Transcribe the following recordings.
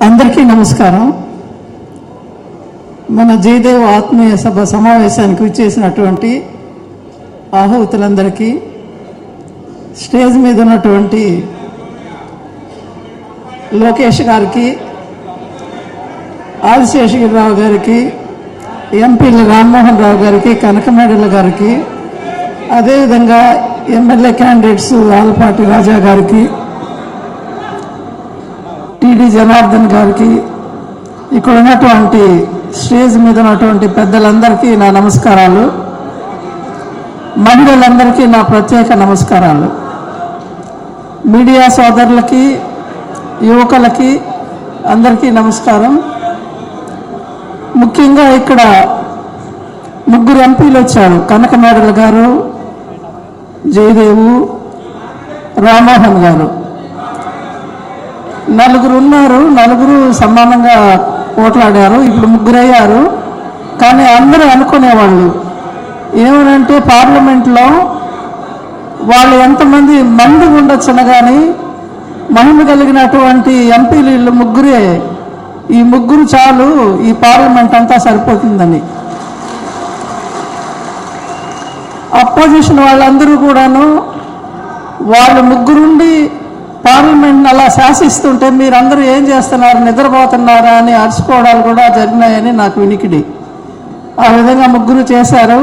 అందరికీ నమస్కారం. మన జయదేవ్ ఆత్మీయ సభ సమావేశానికి విచ్చేసినటువంటి ఆహుతులందరికీ స్టేజ్ మీద ఉన్నటువంటి లోకేష్ గారికి ఆదిశేషగిరిరావు గారికి ఎంపీల రామ్మోహన్ రావు గారికి కనకమేడల గారికి అదేవిధంగా ఎమ్మెల్యే క్యాండిడేట్స్ ఆలపాటి రాజా గారికి జనార్దన్ గారికి ఇక్కడ ఉన్నటువంటి స్టేజ్ మీద ఉన్నటువంటి పెద్దలందరికీ నా నమస్కారాలు. మహిళలందరికీ నా ప్రత్యేక నమస్కారాలు. మీడియా సోదరులకి యువకులకి అందరికీ నమస్కారం. ముఖ్యంగా ఇక్కడ ముగ్గురు ఎంపీలు వచ్చారు. కనకమేడల గారు జయదేవు రామ్మోహన్ గారు. నలుగురు ఉన్నారు నలుగురు సమానంగా పోట్లాడారు ఇప్పుడు ముగ్గురు అయ్యారు కానీ అందరూ అనుకునేవాళ్ళు ఏమనంటే పార్లమెంట్లో వాళ్ళు ఎంతమంది మంది ఉండొచ్చున కానీ మహిమ కలిగినటువంటి ఎంపీలు వీళ్ళు ముగ్గురే. ఈ ముగ్గురు చాలు ఈ పార్లమెంట్ అంతా సరిపోతుందని. అపోజిషన్ వాళ్ళందరూ కూడాను వాళ్ళు ముగ్గురుండి పార్లమెంట్ని అలా శాసిస్తుంటే మీరందరూ ఏం చేస్తున్నారు? నిద్రపోతున్నారా అని అరుచుకోవడాలు కూడా జరిగినాయని నాకు వినికిడి ఆ విధంగా ముగ్గురు చేశారు.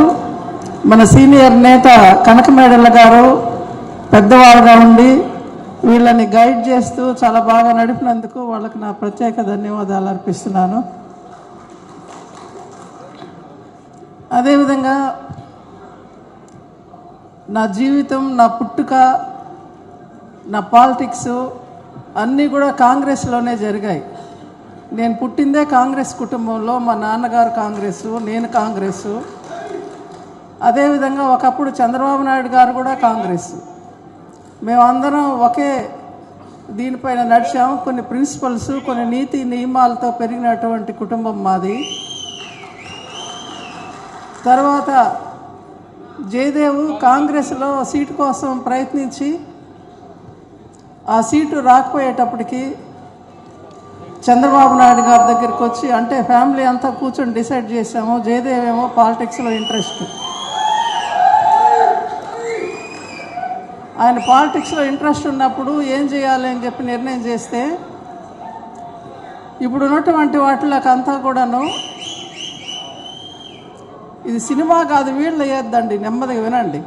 మన సీనియర్ నేత కనకమేడల గారు పెద్దవాళ్ళుగా ఉండి వీళ్ళని గైడ్ చేస్తూ చాలా బాగా నడిపినందుకు వాళ్ళకి నా ప్రత్యేక ధన్యవాదాలు అర్పిస్తున్నాను. అదేవిధంగా నా జీవితం నా పుట్టుక నా పాలిటిక్స్ అన్నీ కూడా కాంగ్రెస్లోనే జరిగాయి. నేను పుట్టిందే కాంగ్రెస్ కుటుంబంలో మా నాన్నగారు కాంగ్రెస్ నేను కాంగ్రెస్. అదేవిధంగా ఒకప్పుడు చంద్రబాబు నాయుడు గారు కూడా కాంగ్రెస్. మేమందరం ఒకే దీనిపైన నడిచాము. కొన్ని ప్రిన్సిపల్స్ కొన్ని నీతి నియమాలతో పెరిగినటువంటి కుటుంబం మాది. తర్వాత జయదేవ్ కాంగ్రెస్లో సీటు కోసం ప్రయత్నించి ఆ సీటు రాకపోయేటప్పటికి చంద్రబాబు నాయుడు గారి దగ్గరికి వచ్చి అంటే ఫ్యామిలీ అంతా కూర్చొని డిసైడ్ చేసాము జయదేవేమో పాలిటిక్స్లో ఇంట్రెస్ట్. ఆయన పాలిటిక్స్లో ఇంట్రెస్ట్ ఉన్నప్పుడు ఏం చేయాలి అని చెప్పి నిర్ణయం చేస్తే ఇప్పుడు ఉన్నటువంటి వాటిలోకి అంతా కూడాను ఇది సినిమా కాదు వీళ్ళు వేయద్దండి నెమ్మదిగా వినండి.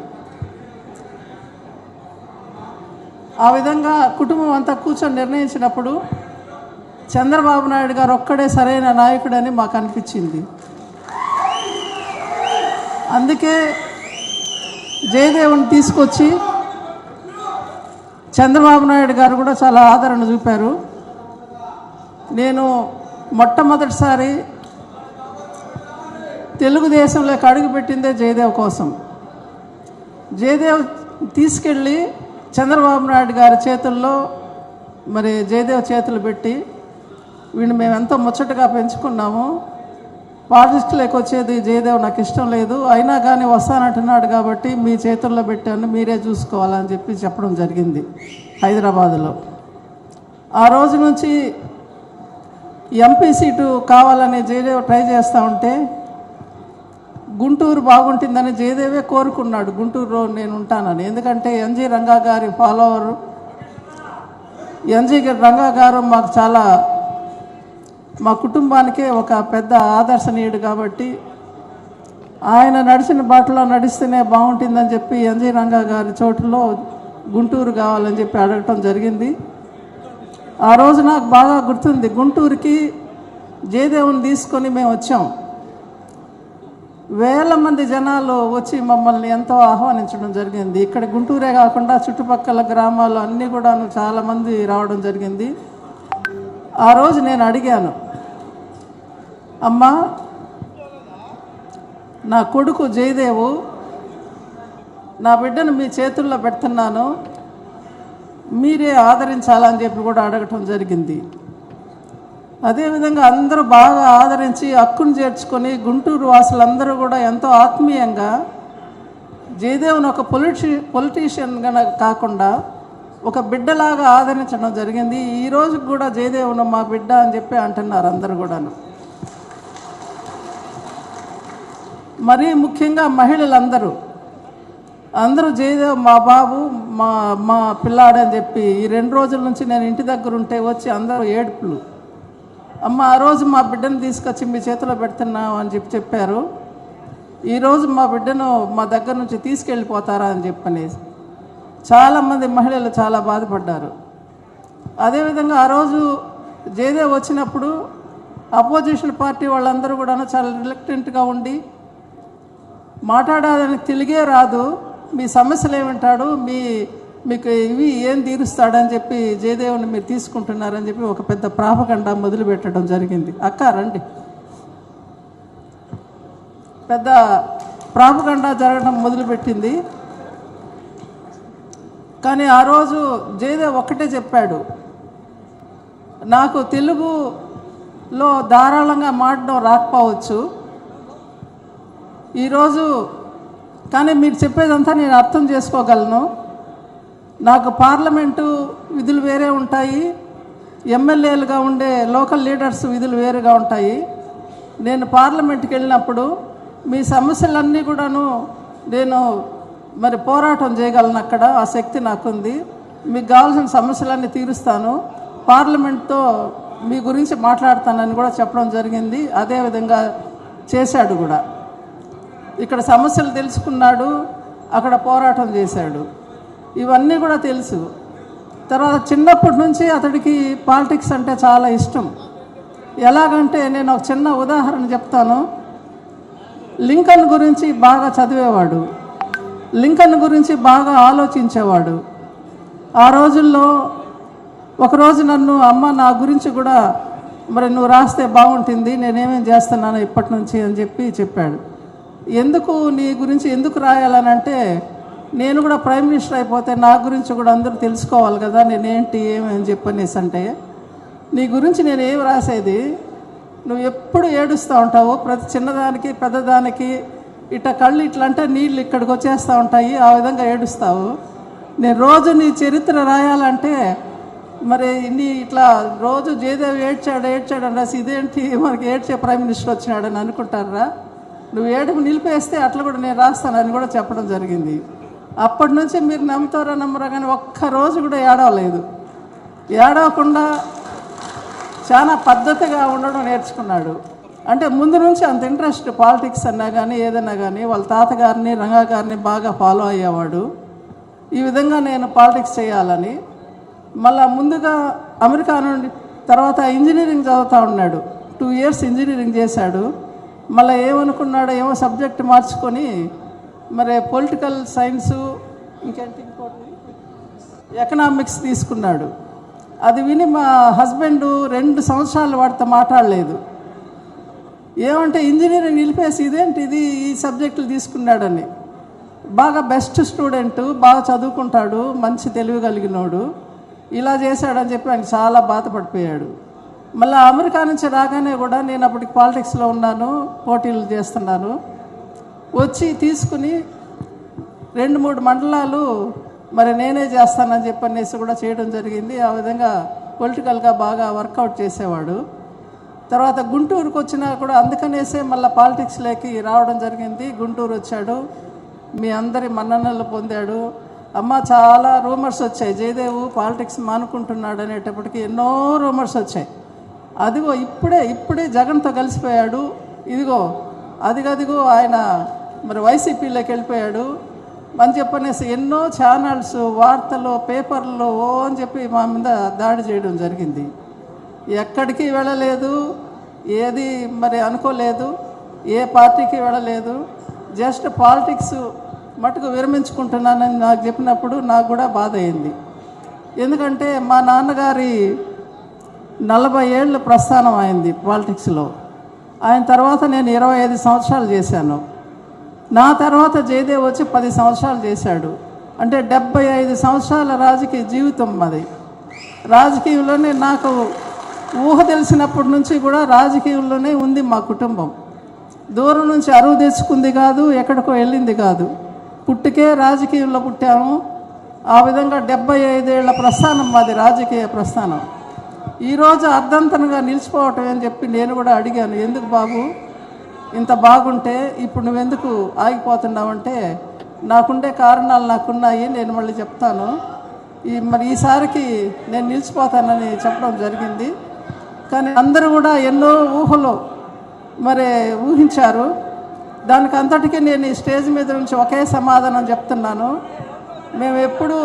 ఆ విధంగా కుటుంబం అంతా కూర్చొని నిర్ణయించినప్పుడు చంద్రబాబు నాయుడు గారు ఒక్కడే సరైన నాయకుడని మాకు అనిపించింది. అందుకే జయదేవుని తీసుకొచ్చి చంద్రబాబు నాయుడు గారు కూడా చాలా ఆదరణ చూపారు. నేను మొట్టమొదటిసారి తెలుగుదేశంలోకి అడుగుపెట్టిందే జయదేవ్ కోసం. జయదేవ్ తీసుకెళ్ళి చంద్రబాబు నాయుడు గారి చేతుల్లో మరి జయదేవ్ చేతులు పెట్టి వీడిని మేము ఎంతో ముచ్చటగా పెంచుకున్నాము. పాలిటిక్స్లోకి వచ్చేది జయదేవ్ నాకు ఇష్టం లేదు. అయినా కానీ వస్తానంటున్నాడు కాబట్టి మీ చేతుల్లో పెట్టాను మీరే చూసుకోవాలని చెప్పి చెప్పడం జరిగింది హైదరాబాదులో. ఆ రోజు నుంచి ఎంపీ సీటు కావాలని జయదేవ్ ట్రై చేస్తూ ఉంటే గుంటూరు బాగుంటుందని జయదేవే కోరుకున్నాడు. గుంటూరులో నేను ఉంటానని. ఎందుకంటే ఎన్జి రంగా గారి ఫాలోవర్ ఎన్జి రంగా గారు మాకు చాలా మా కుటుంబానికే ఒక పెద్ద ఆదర్శనీయుడు కాబట్టి ఆయన నడిచిన బాటలో నడిస్తేనే బాగుంటుందని చెప్పి ఎన్జి రంగా గారి చోటులో గుంటూరు కావాలని చెప్పి అడగటం జరిగింది. ఆ రోజు నాకు బాగా గుర్తుంది. గుంటూరుకి జయదేవుని తీసుకొని మేము వచ్చాం. వేల మంది జనాలు వచ్చి మమ్మల్ని ఎంతో ఆహ్వానించడం జరిగింది. ఇక్కడ గుంటూరే కాకుండా చుట్టుపక్కల గ్రామాలు అన్నీ కూడా చాలామంది రావడం జరిగింది. ఆ రోజు నేను అడిగాను అమ్మా నా కొడుకు జయదేవు నా బిడ్డను మీ చేతుల్లో పెడుతున్నాను మీరే ఆదరించాలని చెప్పి కూడా అడగటం జరిగింది. అదేవిధంగా అందరూ బాగా ఆదరించి హక్కును చేర్చుకొని గుంటూరు వాసులందరూ కూడా ఎంతో ఆత్మీయంగా జయదేవ్ని ఒక పొలిటి పొలిటీషియన్గా కాకుండా ఒక బిడ్డలాగా ఆదరించడం జరిగింది. ఈ రోజు కూడా జయదేవును మా బిడ్డ అని చెప్పి అంటున్నారు అందరు కూడాను. మరీ ముఖ్యంగా మహిళలందరూ అందరూ జయదేవ్ మా బాబు మా మా పిల్లాడని చెప్పి ఈ రెండు రోజుల నుంచి నేను ఇంటి దగ్గర ఉంటే వచ్చి అందరూ ఏడుపులు. అమ్మ ఆ రోజు మా బిడ్డను తీసుకొచ్చి మీ చేతిలో పెడుతున్నాం అని చెప్పి చెప్పారు. ఈరోజు మా బిడ్డను మా దగ్గర నుంచి తీసుకెళ్ళిపోతారా అని చెప్పనేసి. చాలామంది మహిళలు చాలా బాధపడ్డారు. అదేవిధంగా ఆ రోజు జయదేవ్ వచ్చినప్పుడు అపోజిషన్ పార్టీ వాళ్ళందరూ కూడా చాలా రిలక్టెంట్గా ఉండి మాట్లాడాలని తెలిగే రాదు మీ సమస్యలు ఏమంటాడు మీ మీకు ఇవి ఏం తీరుస్తాడని చెప్పి జయదేవుని మీరు తీసుకుంటున్నారని చెప్పి ఒక పెద్ద ప్రాపకండ మొదలు పెట్టడం జరిగింది. అక్క రండి. పెద్ద ప్రాపకండ జరగడం మొదలుపెట్టింది కానీ ఆ రోజు జయదేవ్ ఒక్కటే చెప్పాడు. నాకు తెలుగులో ధారాళంగా మాట్లాడడం రాకపోవచ్చు. ఈరోజు కానీ మీరు చెప్పేదంతా నేను అర్థం చేసుకోగలను. నాకు పార్లమెంటు విధులు వేరే ఉంటాయి ఎమ్మెల్యేలుగా ఉండే లోకల్ లీడర్స్ విధులు వేరుగా ఉంటాయి. నేను పార్లమెంట్కి వెళ్ళినప్పుడు మీ సమస్యలన్నీ కూడాను నేను మరి పోరాటం చేయగలను అక్కడ ఆ శక్తి నాకుంది. మీకు కావాల్సిన సమస్యలన్నీ తీరుస్తాను. పార్లమెంట్తో మీ గురించి మాట్లాడతానని కూడా చెప్పడం జరిగింది. అదేవిధంగా చేశాడు కూడా. ఇక్కడ సమస్యలు తెలుసుకున్నాడు అక్కడ పోరాటం చేశాడు. ఇవన్నీ కూడా తెలుసు. తర్వాత చిన్నప్పటి నుంచి అతడికి పాలిటిక్స్ అంటే చాలా ఇష్టం. ఎలాగంటే నేను ఒక చిన్న ఉదాహరణ చెప్తాను. లింకన్ గురించి బాగా చదివేవాడు. లింకన్ గురించి బాగా ఆలోచించేవాడు. ఆ రోజుల్లో ఒకరోజు నన్ను అమ్మ నా గురించి కూడా మరి నువ్వు రాస్తే బాగుంటుంది నేనేమేం చేస్తున్నాను ఇప్పటి నుంచి అని చెప్పి చెప్పాడు. ఎందుకు నీ గురించి ఎందుకు రాయాలని అంటే నేను కూడా ప్రైమ్ మినిస్టర్ అయిపోతే నా గురించి కూడా అందరూ తెలుసుకోవాలి కదా నేనేంటి ఏమి అని చెప్పనేసి అంటే నీ గురించి నేను ఏం రాసేది? నువ్వు ఎప్పుడు ఏడుస్తూ ఉంటావు? ప్రతి చిన్నదానికి పెద్దదానికి ఇట్ట కళ్ళు ఇట్లా అంటే నీళ్ళు ఇక్కడికి వచ్చేస్తూ ఉంటాయి ఆ విధంగా ఏడుస్తావు? నేను రోజు నీ చరిత్ర రాయాలంటే మరి నీ ఇట్లా రోజు జయదేవ్ ఏడ్చాడు ఏడ్చాడు అని రాసి ఇదేంటి మనకి ఏడ్చే ప్రైమ్ మినిస్టర్ వచ్చినాడని అనుకుంటారా? నువ్వు ఏడుపు నిలిపేస్తే అట్లా కూడా నేను రాస్తానని కూడా చెప్పడం జరిగింది. అప్పటి నుంచి మీరు నమ్ముతారో నమ్మరో కానీ ఒక్క రోజు కూడా ఏడవలేదు ఏడవకుండా చాలా పద్ధతిగా ఉండడం నేర్చుకున్నాడు. అంటే ముందు నుంచి అంత ఇంట్రెస్ట్ పాలిటిక్స్ అన్నా కానీ ఏదన్నా కానీ వాళ్ళ తాతగారిని రంగాగారిని బాగా ఫాలో అయ్యేవాడు. ఈ విధంగా నేను పాలిటిక్స్ చేయాలని మళ్ళా ముందుగా అమెరికా నుండి తర్వాత ఇంజనీరింగ్ చదువుతూ ఉన్నాడు. టూ ఇయర్స్ ఇంజనీరింగ్ చేశాడు. మళ్ళీ ఏమనుకున్నాడో ఏమో సబ్జెక్ట్ మార్చుకొని మరి పొలిటికల్ సైన్సు ఇంకేంటి ఇంకోటి? ఎకనామిక్స్ తీసుకున్నాడు. అది విని మా హస్బెండ్ రెండు సంవత్సరాలు వాడితో మాట్లాడలేదు. ఏమంటే ఇంజనీరింగ్ నిలిపేసి ఇదేంటి? ఇది ఈ సబ్జెక్టులు తీసుకున్నాడని. బాగా బెస్ట్ స్టూడెంట్ బాగా చదువుకుంటాడు మంచి తెలివి కలిగినోడు. ఇలా చేశాడని చెప్పి ఆయన చాలా బాధపడిపోయాడు. మళ్ళీ అమెరికా నుంచి రాగానే కూడా నేను అప్పటికి పాలిటిక్స్లో ఉన్నాను పోటీలు చేస్తున్నాను. వచ్చి తీసుకుని రెండు మూడు మండలాలు మరి నేనే చేస్తానని చెప్పనేసి కూడా చేయడం జరిగింది. ఆ విధంగా పొలిటికల్గా బాగా వర్కౌట్ చేసేవాడు. తర్వాత గుంటూరుకు వచ్చినా కూడా అందుకనేసే మళ్ళీ పాలిటిక్స్లోకి రావడం జరిగింది. గుంటూరు వచ్చాడు. మీ అందరి మన్ననలు పొందాడు. అమ్మ చాలా రూమర్స్ వచ్చాయి. జయదేవు పాలిటిక్స్ మానుకుంటున్నాడు అనేటప్పటికి ఎన్నో రూమర్స్ వచ్చాయి. అదిగో ఇప్పుడే ఇప్పుడే జగన్తో కలిసిపోయాడు. ఇదిగో అదిగదిగో ఆయన మరి వైసీపీలోకి వెళ్ళిపోయాడు. అని చెప్పనేసి ఎన్నో ఛానల్స్ వార్తలు పేపర్లు ఓ అని చెప్పి మా మీద దాడి చేయడం జరిగింది. ఎక్కడికి వెళ్ళలేదు ఏది మరి అనుకోలేదు ఏ పార్టీకి వెళ్ళలేదు జస్ట్ పాలిటిక్స్ మటుకు విరమించుకుంటున్నానని నాకు చెప్పినప్పుడు నాకు కూడా బాధ అయింది. ఎందుకంటే మా నాన్నగారి నలభై ఏళ్ళ ప్రస్థానం అయింది పాలిటిక్స్లో. ఆయన తర్వాత నేను ఇరవై ఐదు సంవత్సరాలు చేశాను. నా తర్వాత జయదేవ్ వచ్చి పది సంవత్సరాలు చేశాడు. అంటే డెబ్బై ఐదు సంవత్సరాల రాజకీయ జీవితం మాది రాజకీయంలోనే నాకు ఊహ తెలిసినప్పటి నుంచి కూడా రాజకీయంలోనే ఉంది మా కుటుంబం. దూరం నుంచి అరువు తెచ్చుకుంది కాదు ఎక్కడికో వెళ్ళింది కాదు. పుట్టుకే రాజకీయంలో పుట్టాము. ఆ విధంగా డెబ్బై ఐదేళ్ళ ప్రస్థానం మాది రాజకీయ ప్రస్థానం. ఈరోజు అర్ధంతనగా నిలిచిపోవటం అని చెప్పి నేను కూడా అడిగాను ఎందుకు బాబు? ఇంత బాగుంటే ఇప్పుడు నువ్వెందుకు ఆగిపోతున్నావంటే నాకుండే కారణాలు నాకున్నాయి నేను మళ్ళీ చెప్తాను. ఈ మరి ఈసారికి నేను నిలిచిపోతానని చెప్పడం జరిగింది. కానీ అందరూ కూడా ఎన్నో ఊహలు మరి ఊహించారు. దానికి అంతటికీ నేను ఈ స్టేజ్ మీద నుంచి ఒకే సమాధానం చెప్తున్నాను. మేము ఎప్పుడూ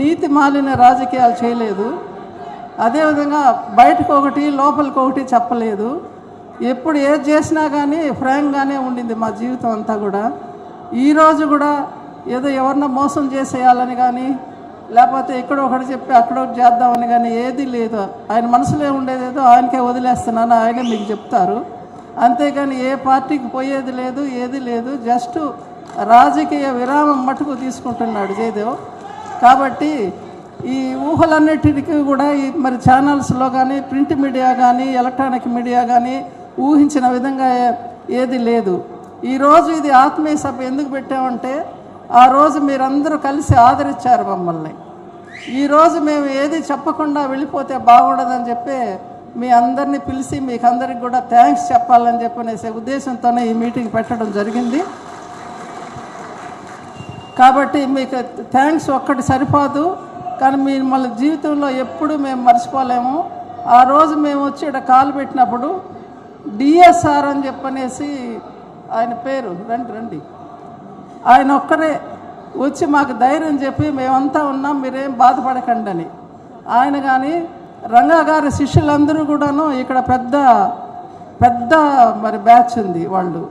నీతి మాలిన రాజకీయాలు చేయలేదు. అదేవిధంగా బయటకు ఒకటి లోపలికి ఒకటి చెప్పలేదు. ఎప్పుడు ఏది చేసినా కానీ ఫ్రాంక్గానే ఉండింది మా జీవితం అంతా కూడా. ఈరోజు కూడా ఏదో ఎవరినో మోసం చేసేయాలని కానీ లేకపోతే ఇక్కడ ఒకటి చెప్పి అక్కడ ఒకటి చేద్దామని కానీ ఏది లేదు. ఆయన మనసులో ఉండేదేదో ఆయనకే వదిలేస్తున్నాను ఆయనే మీకు చెప్తారు. అంతేగాని ఏ పార్టీకి పోయేది లేదు ఏది లేదు. జస్ట్ రాజకీయ విరామం మటుకు తీసుకుంటున్నాడు జయదేవ్. కాబట్టి ఈ ఊహలన్నిటికీ కూడా ఈ మరి ఛానల్స్లో కానీ ప్రింట్ మీడియా కానీ ఎలక్ట్రానిక్ మీడియా కానీ ఊహించిన విధంగా ఏది లేదు. ఈరోజు ఇది ఆత్మీయ సభ ఎందుకు పెట్టామంటే ఆ రోజు మీరందరూ కలిసి ఆదరించారు మమ్మల్ని. ఈరోజు మేము ఏది చెప్పకుండా వెళ్ళిపోతే బాగుండదని చెప్పి మీ అందరినీ పిలిచి మీకు అందరికి కూడా థ్యాంక్స్ చెప్పాలని చెప్పనేసే ఉద్దేశంతోనే ఈ మీటింగ్ పెట్టడం జరిగింది. కాబట్టి మీకు థ్యాంక్స్ ఒక్కటి సరిపోదు కానీ మిమ్మల్ని జీవితంలో ఎప్పుడు మేము మర్చిపోలేము. ఆ రోజు మేము వచ్చి ఇక్కడ కాలు పెట్టినప్పుడు డిఎస్ఆర్ అని చెప్పనేసి ఆయన పేరు. రండి రండి. ఆయన ఒక్కరే వచ్చి మాకు ధైర్యం చెప్పి మేమంతా ఉన్నాం మీరేం బాధపడకండి అని. ఆయన కానీ రంగా గారి శిష్యులందరూ కూడాను ఇక్కడ పెద్ద పెద్ద మరి బ్యాచ్ ఉంది వాళ్ళు.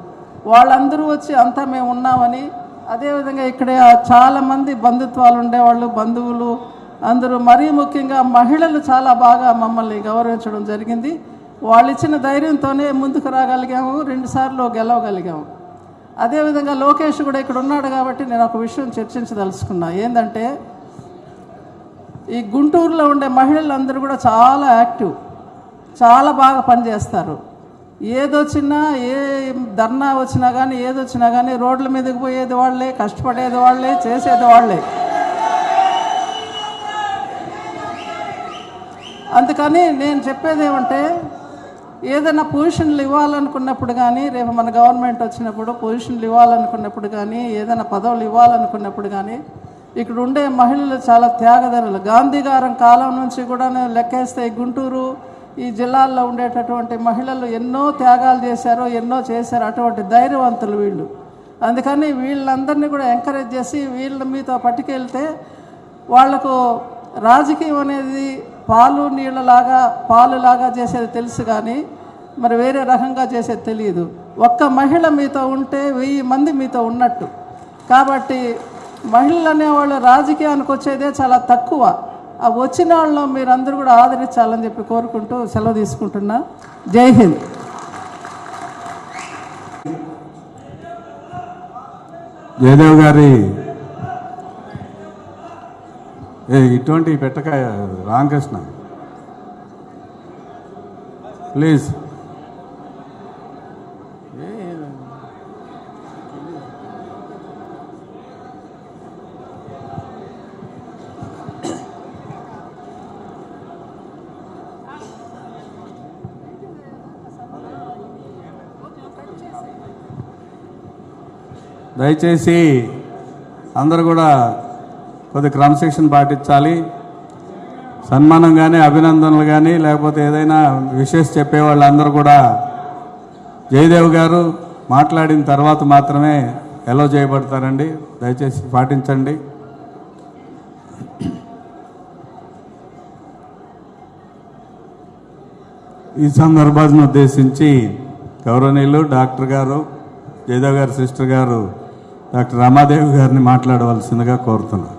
వాళ్ళందరూ వచ్చి అంతా మేము ఉన్నామని అదేవిధంగా ఇక్కడ చాలామంది బంధుత్వాలు ఉండేవాళ్ళు బంధువులు అందరూ మరీ ముఖ్యంగా మహిళలు చాలా బాగా మమ్మల్ని గౌరవించడం జరిగింది. వాళ్ళు ఇచ్చిన ధైర్యంతోనే ముందుకు రాగలిగాము రెండుసార్లు గెలవగలిగాము. అదేవిధంగా లోకేష్ కూడా ఇక్కడ ఉన్నాడు కాబట్టి నేను ఒక విషయం చర్చించదలుచుకున్నా. ఏంటంటే ఈ గుంటూరులో ఉండే మహిళలందరూ కూడా చాలా యాక్టివ్ చాలా బాగా పనిచేస్తారు. ఏదొచ్చినా ఏ ధర్నా వచ్చినా కానీ ఏదొచ్చినా కానీ రోడ్ల మీదకి పోయేది వాళ్ళే కష్టపడేది వాళ్ళే చేసేది వాళ్ళే. అందుకని నేను చెప్పేది ఏమంటే ఏదైనా పొజిషన్లు ఇవ్వాలనుకున్నప్పుడు కానీ రేపు మన గవర్నమెంట్ వచ్చినప్పుడు పొజిషన్లు ఇవ్వాలనుకున్నప్పుడు కానీ ఏదైనా పదవులు ఇవ్వాలనుకున్నప్పుడు కానీ ఇక్కడ ఉండే మహిళలు చాలా త్యాగదనులు గాంధీ గారం కాలం నుంచి కూడా లెక్కేస్తే గుంటూరు ఈ జిల్లాల్లో ఉండేటటువంటి మహిళలు ఎన్నో త్యాగాలు చేశారు ఎన్నో చేశారు. అటువంటి ధైర్యవంతులు వీళ్ళు. అందుకని వీళ్ళందరినీ కూడా ఎంకరేజ్ చేసి వీళ్ళ మీతో పట్టుకెళ్తే వాళ్ళకు రాజకీయం అనేది పాలు నీళ్ళలాగా పాలులాగా చేసేది తెలుసు కానీ మరి వేరే రకంగా చేసేది తెలియదు. ఒక్క మహిళ మీతో ఉంటే వెయ్యి మంది మీతో ఉన్నట్టు. కాబట్టి మహిళలు అనేవాళ్ళు రాజకీయానికి వచ్చేదే చాలా తక్కువ. ఆ వచ్చిన వాళ్ళు మీరందరూ కూడా ఆదరించాలని చెప్పి కోరుకుంటూ సెలవు తీసుకుంటున్నా. జై హింద్. జయదేవ్ గారి ఇటువంటి పెట్టక రామకృష్ణ ప్లీజ్. దయచేసి అందరు కూడా కొద్ది క్రమశిక్షణ పాటించాలి. సన్మానం కానీ అభినందనలు కానీ లేకపోతే ఏదైనా విశేష చెప్పే వాళ్ళందరూ కూడా జయదేవ్ గారు మాట్లాడిన తర్వాత మాత్రమే ఎలో చేయబడతారండి. దయచేసి పాటించండి. ఈ సందర్భాన్ని ఉద్దేశించి గౌరవనీయులు డాక్టర్ గారు జయదేవ్ గారి సిస్టర్ గారు డాక్టర్ రమాదేవి గారిని మాట్లాడవలసిందిగా కోరుతున్నాను.